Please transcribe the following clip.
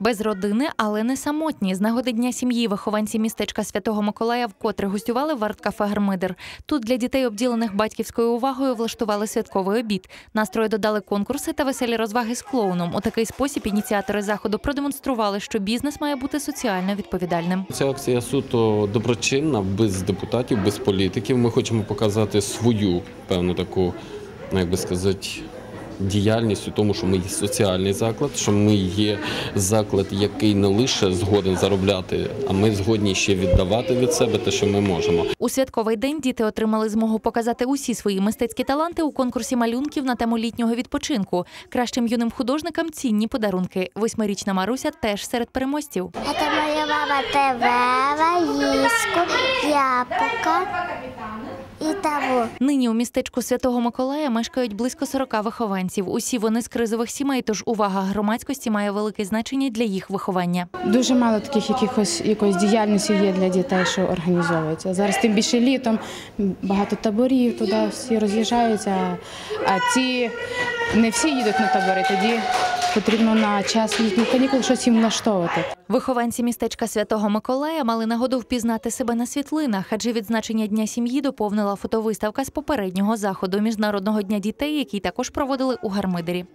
Без родини, але не самотні. З нагоди дня сім'ї вихованці містечка Святого Миколая вкотре гостювали в арт-кафе Гармидер. Тут для дітей, обділених батьківською увагою, влаштували святковий обід. Настрою додали конкурси та веселі розваги з клоуном. У такий спосіб ініціатори заходу продемонстрували, що бізнес має бути соціально відповідальним. Ця акція суто доброчинна, без депутатів, без політиків. Ми хочемо показати свою певну таку, ну, як би сказати, діяльність у тому, що ми є соціальний заклад, що ми є заклад, який не лише згоден заробляти, а ми згодні ще віддавати від себе те, що ми можемо. У святковий день діти отримали змогу показати усі свої мистецькі таланти у конкурсі малюнків на тему літнього відпочинку. Кращим юним художникам цінні подарунки. Восьмирічна Маруся теж серед переможців. Это моя мама ТВ, Раїску, яблука і того. Нині у містечку Святого Миколая мешкають близько 40 вихованців. Усі вони з кризових сімей, тож увага громадськості має велике значення для їх виховання. Дуже мало таких якихось якоїсь діяльності є для дітей, що організовується. Зараз тим більше літом багато таборів, туди всі роз'їжджаються. А ці не всі їдуть на табори. Тоді потрібно на час літніх канікул щось їм влаштовувати. Вихованці містечка Святого Миколая мали нагоду впізнати себе на світлинах, адже відзначення Дня сім'ї доповнила фотовиставка з попереднього заходу Міжнародного дня дітей, який також проводили у Гармидері.